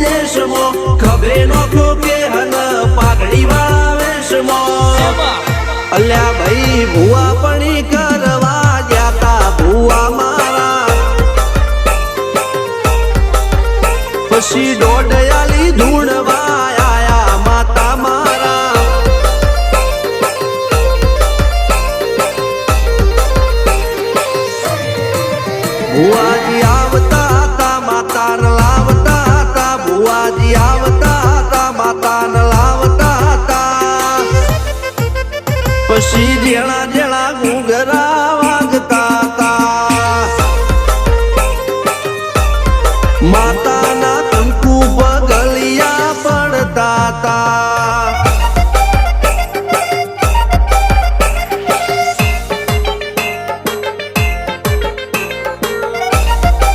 દેશમાં ખભે નોખો કે હન પાઘડી વાળા વેશમાં અલ્યા ભાઈ, ભુવા પણી કરવા જાતા ભુવા મારા. પછી દોડયાલી ધૂણવા આયા માતા મારા. ભુવાજી આવતા હતા માતા ન લાવતા હતા. પછી જેણા જેણા ઘૂંઘરા